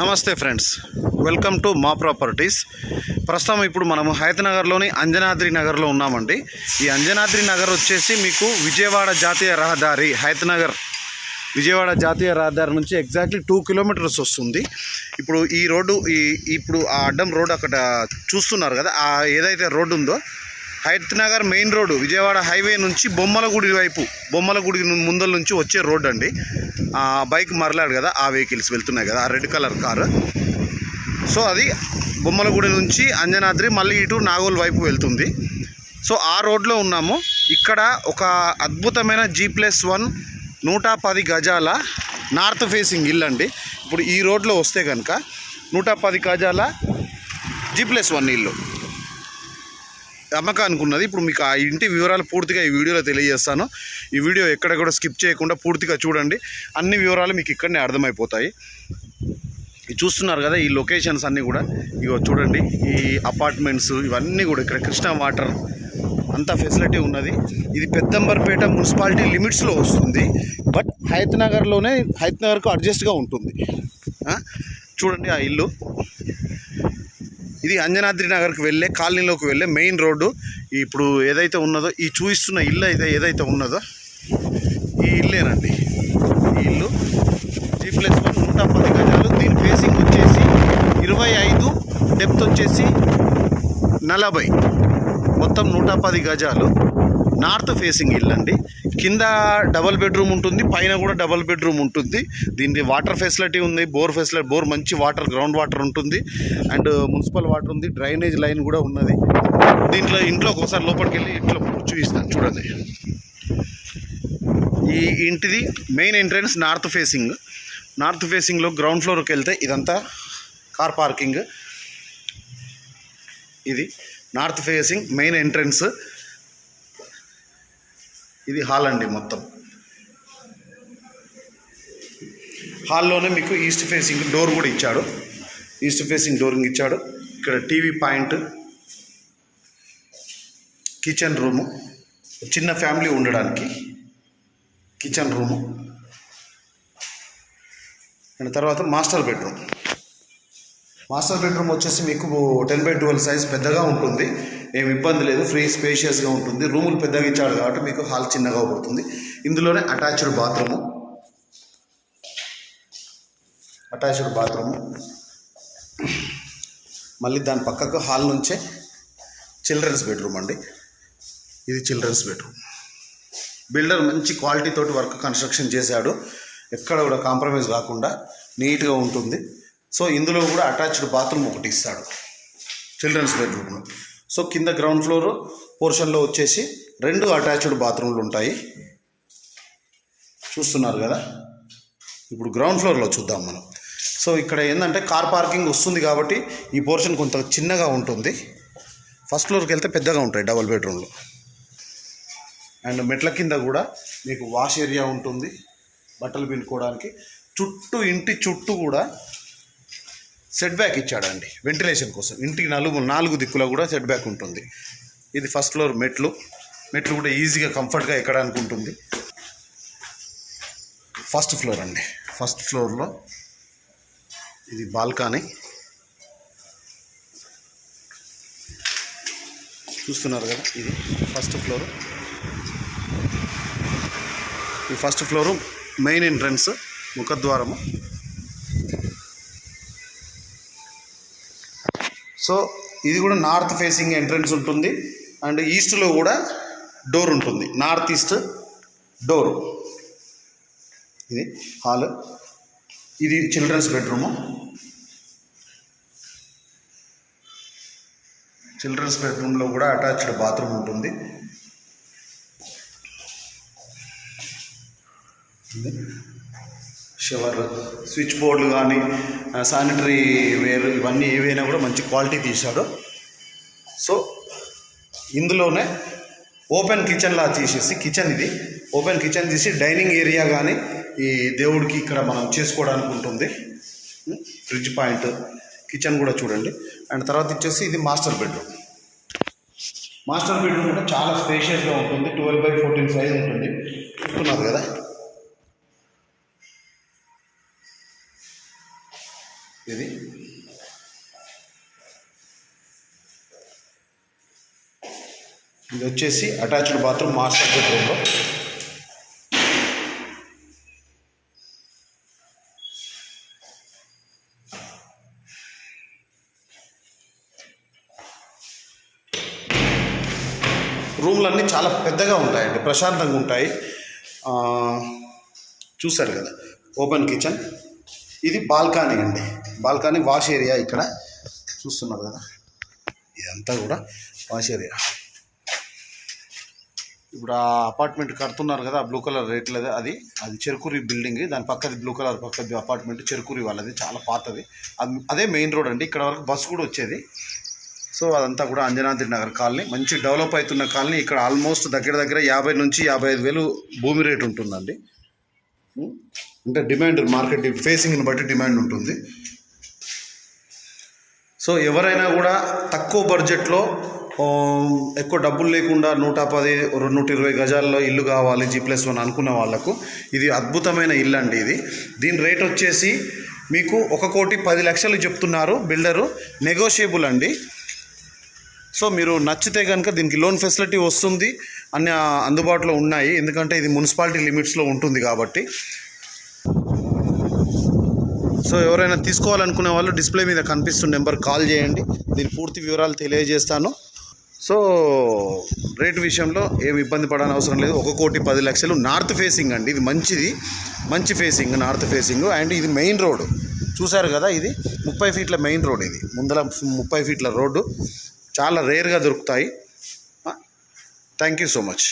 నమస్తే friends. Welcome to మా properties. ప్రస్తుతం ఇప్పుడు మనము హైతనగర్లోని అంజనాద్రి నగర్లో ఉన్నామండి. ఈ అంజనాద్రి నగర్ వచ్చేసి మీకు విజయవాడ జాతీయ రహదారి హైతనగర్ విజయవాడ జాతీయ రహదారి నుంచి ఎగ్జాక్ట్లీ టూ కిలోమీటర్స్ వస్తుంది. ఇప్పుడు ఈ రోడ్డు ఈ ఇప్పుడు ఆ అడ్డం రోడ్ అక్కడ చూస్తున్నారు కదా ఆ ఏదైతే రోడ్డు ఉందో Hayath Nagar main road Vijayawada highway నుంచి బొమ్మలగుడి వైపు బొమ్మలగుడి ముందల నుంచి వచ్చే రోడ్ అండి. బైక్ మరలాడు కదా ఆ వెహికల్స్ వెళ్తున్నాయి కదా ఆ రెడ్ కలర్ కారు. సో అది బొమ్మలగుడి నుంచి అంజనాద్రి మళ్ళీ ఇటు నాగోల్ వైపు వెళ్తుంది. సో ఆ రోడ్లో ఉన్నాము. ఇక్కడ ఒక అద్భుతమైన జీ ప్లస్ వన్ నూట పది గజాల నార్త్ ఫేసింగ్ ఇల్లు అండి. ఇప్పుడు ఈ రోడ్లో వస్తే కనుక నూట పది గజాల జీ ప్లస్ వన్ ఇల్లు. అమ్మకానికి ఉన్నది ఇప్పుడు మీకు ఆ ఇంటి వివరాలు పూర్తిగా ఈ వీడియోలో తెలియజేస్తాను. ఈ వీడియో ఎక్కడ కూడా స్కిప్ చేయకుండా పూర్తిగా చూడండి. అన్ని వివరాలు మీకు ఇక్కడనే అర్థమైపోతాయి. చూస్తున్నారు కదా ఈ లొకేషన్స్ అన్నీ కూడా. ఇగో చూడండి ఈ అపార్ట్మెంట్స్ ఇవన్నీ కూడా ఇక్కడ కృష్ణా వాటర్ అంత ఫెసిలిటీ ఉన్నది. ఇది పెద్దంబర్పేట మున్సిపాలిటీ లిమిట్స్లో వస్తుంది. బట్ హైత్ నగర్లోనే హైత్ నగర్కు అడ్జస్ట్గా ఉంటుంది. చూడండి ఆ ఇల్లు. ఇది అంజనాద్రి నగర్కి వెళ్ళే కాలనీలోకి వెళ్ళే మెయిన్ రోడ్డు. ఇప్పుడు ఏదైతే ఉన్నదో ఈ చూపిస్తున్న ఇల్లు అయితే ఏదైతే ఉన్నదో ఈ ఇల్లేనండి. ఈ ఇల్లు జీ ప్లస్ వన్ నూట పది గజాలు. దీని ఫేసింగ్ వచ్చేసి ఇరవై ఐదు డెప్త్ వచ్చేసి నలభై. మొత్తం నూట పది గజాలు. నార్త్ ఫేసింగ్ ఇల్లు అండి కింద డబల్ బెడ్రూమ్ ఉంటుంది పైన కూడా డబల్ బెడ్రూమ్ ఉంటుంది. దీనికి వాటర్ ఫెసిలిటీ ఉంది బోర్ ఫెసిలిటీ బోర్ మంచి వాటర్ గ్రౌండ్ వాటర్ ఉంటుంది. అండ్ మున్సిపల్ వాటర్ ఉంది డ్రైనేజ్ లైన్ కూడా ఉన్నది. దీంట్లో ఇంట్లో ఒకసారి లోపలికి వెళ్ళి ఇంట్లో చూపిస్తాను చూడండి. ఈ ఇంటిది main entrance north facing north ఫేసింగ్లో గ్రౌండ్ ఫ్లోర్కి వెళ్తే ఇదంతా కార్ పార్కింగ్ ఇది నార్త్ ఫేసింగ్ మెయిన్ ఎంట్రన్స్ ఇది హాల్ అండి మొత్తం. హాల్లోనే మీకు ఈస్ట్ ఫేసింగ్ డోర్ కూడా ఇచ్చాడు. ఈస్ట్ ఫేసింగ్ డోర్ ఇచ్చాడు. ఇక్కడ టీవీ పాయింట్ కిచెన్ రూము చిన్న ఫ్యామిలీ ఉండడానికి కిచెన్ రూము అండ్ తర్వాత మాస్టర్ బెడ్రూమ్. మాస్టర్ బెడ్రూమ్ వచ్చేసి మీకు టెన్ బై ట్వెల్వ్ సైజ్ పెద్దగా ఉంటుంది. ఏమి ఇబ్బంది లేదు ఫ్రీ స్పేషియస్గా ఉంటుంది. రూములు పెద్దగా ఇచ్చాడు కాబట్టి మీకు హాల్ చిన్నగా పడుతుంది ఇందులోనే అటాచ్డ్ బాత్రూము. Attached bathroom. మళ్ళీ దాని పక్కకు హాల్ నుంచే చిల్డ్రన్స్ బెడ్రూమ్ అండి. ఇది చిల్డ్రన్స్ బెడ్రూమ్. బిల్డర్ మంచి క్వాలిటీ తోటి వర్క్ కన్స్ట్రక్షన్ చేశాడు. ఎక్కడ కూడా కాంప్రమైజ్ కాకుండా నీట్గా ఉంటుంది. సో ఇందులో కూడా అటాచ్డ్ బాత్రూమ్ ఒకటి ఇస్తాడు. చిల్డ్రన్స్ బెడ్రూమ్లో సో కింద గ్రౌండ్ ఫ్లోర్ పోర్షన్లో వచ్చేసి రెండు అటాచ్డ్ బాత్రూమ్లు ఉంటాయి. చూస్తున్నారు కదా? ఇప్పుడు గ్రౌండ్ ఫ్లోర్లో చూద్దాం మనం. సో ఇక్కడ ఏంటంటే కార్ పార్కింగ్ వస్తుంది కాబట్టి ఈ పోర్షన్ కొంత చిన్నగా ఉంటుంది. ఫస్ట్ ఫ్లోర్కి వెళ్తే పెద్దగా ఉంటాయి డబల్ బెడ్రూమ్లో అండ్ మెట్ల కింద కూడా మీకు వాష్ ఏరియా ఉంటుంది. బట్టలు పిండుకోవడానికి. చుట్టూ ఇంటి చుట్టూ కూడా సెట్ బ్యాక్ ఇచ్చాడండి. వెంటిలేషన్ కోసం. ఇంటికి నలుగు నాలుగు దిక్కులో కూడా సెట్ బ్యాక్ ఉంటుంది. ఇది ఫస్ట్ ఫ్లోర్ మెట్లు. మెట్లు కూడా ఈజీగా కంఫర్ట్గా ఎక్కడానికి ఉంటుంది. ఫస్ట్ ఫ్లోర్ అండి. ఫస్ట్ ఫ్లోర్లో ఇది బాల్కనీ. చూస్తున్నారు కదా ఇది ఫస్ట్ ఫ్లోర్. ఈ ఫస్ట్ ఫ్లోరు మెయిన్ ఎంట్రన్స్ ముఖద్వారము. సో ఇది కూడా నార్త్ ఫేసింగ్ ఎంట్రన్స్ ఉంటుంది. అండ్ ఈస్ట్లో కూడా డోర్ ఉంటుంది. North east door. ఇది హాల్. ఇది చిల్డ్రన్స్ బెడ్రూము. చిల్డ్రన్స్ బెడ్రూమ్లో కూడా అటాచ్డ్ బాత్రూమ్ ఉంటుంది. షవర్ స్విచ్ బోర్డులు కానీ శానిటరీ వేర్ ఇవన్నీ ఏవైనా కూడా మంచి క్వాలిటీ తీశాడు. సో ఇందులోనే ఓపెన్ కిచెన్లా తీసేసి కిచెన్ ఇది. ఓపెన్ కిచెన్ తీసి డైనింగ్ ఏరియా కానీ ఈ దేవుడికి ఇక్కడ మనం చేసుకోవడానికి ఉంటుంది. ఫ్రిడ్జ్ పాయింట్ కిచెన్ కూడా చూడండి. అండ్ తర్వాత వచ్చేసి ఇది మాస్టర్ బెడ్రూమ్ మాస్టర్ బెడ్రూమ్ కూడా చాలా స్పేషియస్గా ఉంటుంది. ట్వెల్వ్ బై ఫోర్టీన్ సైజ్ ఉంటుంది. చూస్తున్నారు కదా? ఇది. ఇది వచ్చేసి అటాచ్డ్ బాత్రూమ్ మాస్టర్ బెడ్రూమ్లో రూమ్లన్నీ చాలా పెద్దగా ఉంటాయండి ప్రశాంతంగా ఉంటాయి. చూశారు కదా ఓపెన్ కిచెన్. ఇది బాల్కనీ అండి. బాల్కనీ వాష్ ఏరియా ఇక్కడ. చూస్తున్నారు కదా? ఇదంతా కూడా వాష్ ఏరియా. ఇప్పుడు ఆ అపార్ట్మెంట్ కడుతున్నారు కదా ఆ బ్లూ కలర్ రేట్ లేదా అది. అది చెరుకురి బిల్డింగ్. దాని పక్కది బ్లూ కలర్ పక్కది అపార్ట్మెంట్ చెరుకురి వాళ్ళది. చాలా పాతది. అది అదే మెయిన్ రోడ్ అండి. ఇక్కడ వరకు బస్సు కూడా వచ్చేది. సో అదంతా కూడా అంజనాద్రి నగర్ కాలనీ. మంచి డెవలప్ అవుతున్న కాలనీ. ఇక్కడ ఆల్మోస్ట్ దగ్గర దగ్గర యాభై నుంచి యాభై ఐదు వేలు భూమి రేట్ ఉంటుందండి. అంటే డిమాండ్ మార్కెట్ ఫేసింగ్ని బట్టి డిమాండ్ ఉంటుంది. సో ఎవరైనా కూడా తక్కువ బడ్జెట్లో ఎక్కువ డబ్బులు లేకుండా నూట పది రెండు నూట ఇరవై గజాల్లో ఇల్లు కావాలి జీ ప్లస్ వన్ అనుకున్న వాళ్ళకు ఇది అద్భుతమైన ఇల్లు అండి ఇది. దీని రేట్ వచ్చేసి మీకు ఒక కోటి పది లక్షలు చెప్తున్నారు బిల్డరు. నెగోషియబుల్ అండి. సో మీరు నచ్చితే కనుక దీనికి లోన్ ఫెసిలిటీ వస్తుంది అన్ని అందుబాటులో ఉన్నాయి. ఎందుకంటే ఇది మున్సిపాలిటీ లిమిట్స్లో ఉంటుంది కాబట్టి. సో ఎవరైనా తీసుకోవాలనుకునే వాళ్ళు డిస్ప్లే మీద కనిపిస్తున్న నెంబర్ కాల్ చేయండి. దీని పూర్తి వివరాలు తెలియజేస్తాను. సో రేట్ విషయంలో ఏమి ఇబ్బంది పడని అవసరం లేదు. ఒక కోటి పది లక్షలు నార్త్ ఫేసింగ్ అండి. ఇది మంచిది. మంచి ఫేసింగ్ నార్త్ ఫేసింగ్. అండ్ ఇది మెయిన్ రోడ్. చూశారు కదా ఇది? ముప్పై ఫీట్ల మెయిన్ రోడ్ ఇది. ముందర ముప్పై ఫీట్ల రోడ్డు. చాలా రేర్గా దొరుకుతాయి. Thank you so much.